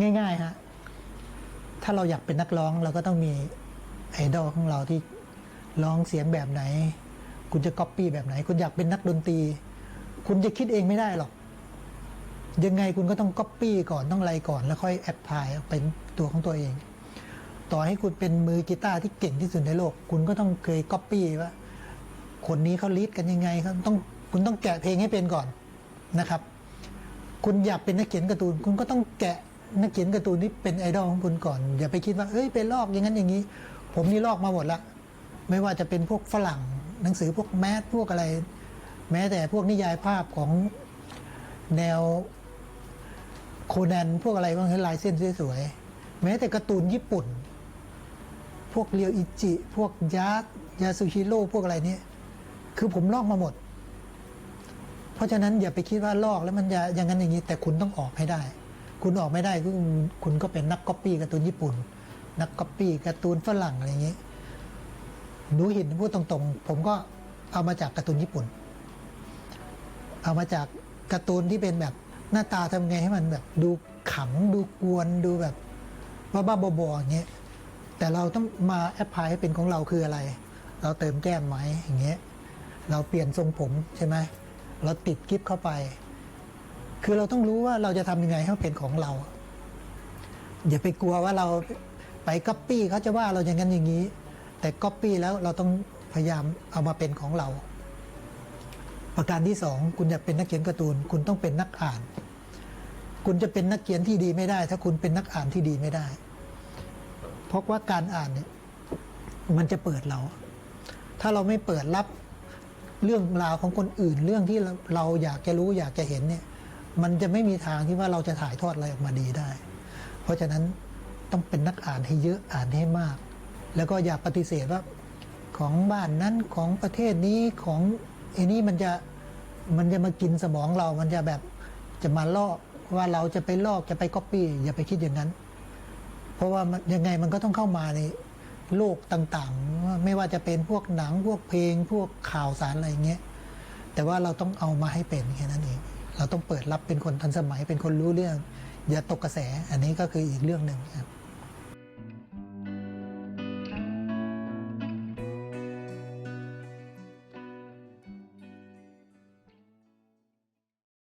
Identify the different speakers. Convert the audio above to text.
Speaker 1: ง่ายๆฮะถ้าเราอยากเป็นนักร้องเราก็ต้องมีไอดอลของเราที่ร้องเสียงแบบไหน คุณจะก๊อปปี้แบบไหน คุณอยากเป็นนักดนตรี คุณจะคิดเองไม่ได้หรอก ยังไงคุณก็ต้องก๊อปปี้ก่อนต้องอะไรก่อนแล้วค่อยแอปพลายเป็นตัวของตัวเอง ต่อให้คุณเป็นมือกีตาร์ที่เก่งที่สุดในโลก คุณก็ต้องเคยก๊อปปี้ว่าคนนี้เขาลีดกันยังไงครับต้องคุณต้องแกะเพลงให้เป็นก่อนนะครับ คุณอยากเป็นนักเขียนการ์ตูน คุณก็ต้องแกะ นักเขียนการ์ตูนที่เป็นไอดอลของคุณก่อน อย่าไปคิดว่าเอ้ยไปลอกอย่างนั้นอย่างนี้ ผมนี่ลอกมาหมดละไม่ว่าจะเป็นพวกฝรั่ง หนังสือพวกแมสพวกอะไร แม้แต่พวกนิยายภาพของแนวโคนันพวกอะไรบ้างทีลายเส้นสวยๆแม้แต่การ์ตูนญี่ปุ่น พวกเรียวอิจิ พวกยาร์ยาสุฮิโร่พวกอะไรนี่คือผมลอกมาหมด เพราะฉะนั้นอย่าไปคิดว่าลอกแล้วมันจะอย่างนั้นอย่างนี้ แต่คุณต้องออกให้ได้ คุณออกไม่ได้คุณคุณก็เป็นนักก๊อปปี้การ์ตูนญี่ปุ่น นักก๊อปปี้การ์ตูนฝรั่งอะไรอย่างนี้หนูห็นพูดตรงๆ ผมก็เอามาจากการ์ตูนญี่ปุ่น เอามาจากการ์ตูนที่เป็นแบบหน้าตาทำไงให้มันแบบดูขำดูกวนดูแบบบ้าๆบอๆอย่างเงี้ยแต่เราต้องมาแอปพลายให้เป็นของเราคืออะไร เราเติมแก้มไหมอย่างเงี้ยเราเปลี่ยนทรงผมใช่ไหมเราติดกิฟเข้าไป คือเราต้องรู้ว่าเราจะทำยังไงให้มันเป็นของเรา อย่าไปกลัวว่าเราไปก๊อปปี้เขาจะว่าเราอย่างนั้นอย่างนี้ แต่ก๊อปปี้แล้วเราต้องพยายามเอามาเป็นของเรา ประการที่สองคุณอยากเป็นนักเขียนการ์ตูน คุณต้องเป็นนักอ่าน คุณจะเป็นนักเขียนที่ดีไม่ได้ ถ้าคุณเป็นนักอ่านที่ดีไม่ได้ เพราะว่าการอ่านเนี่ยมันจะเปิดเรา ถ้าเราไม่เปิดรับเรื่องราวของคนอื่นเรื่องที่เราอยากจะรู้อยากจะเห็นเนี่ย มันจะไม่มีทางที่ว่าเราจะถ่ายทอดอะไรออกมาดีได้ เพราะฉะนั้นต้องเป็นนักอ่านให้เยอะอ่านให้มาก แล้วก็อย่าปฏิเสธว่าของบ้านนั้นของประเทศนี้ของไอ้นี่มันจะมันจะมากินสมองเรา มันจะแบบจะมาลอกว่าเราจะไปลอกจะไปก๊อปปี้อย่าไปคิดอย่างนั้น เพราะว่ามันยังไงมันก็ต้องเข้ามาในโลกต่างๆ ไม่ว่าจะเป็นพวกหนังพวกเพลง พวกข่าวสารอะไรอย่างเงี้ยแต่ว่าเราต้องเอามาให้เป็นแค่นั้นเอง เราต้องเปิดรับเป็นคนทันสมัยเป็นคนรู้เรื่อง อย่าตกกระแส อันนี้ก็คืออีกเรื่องหนึ่งครับ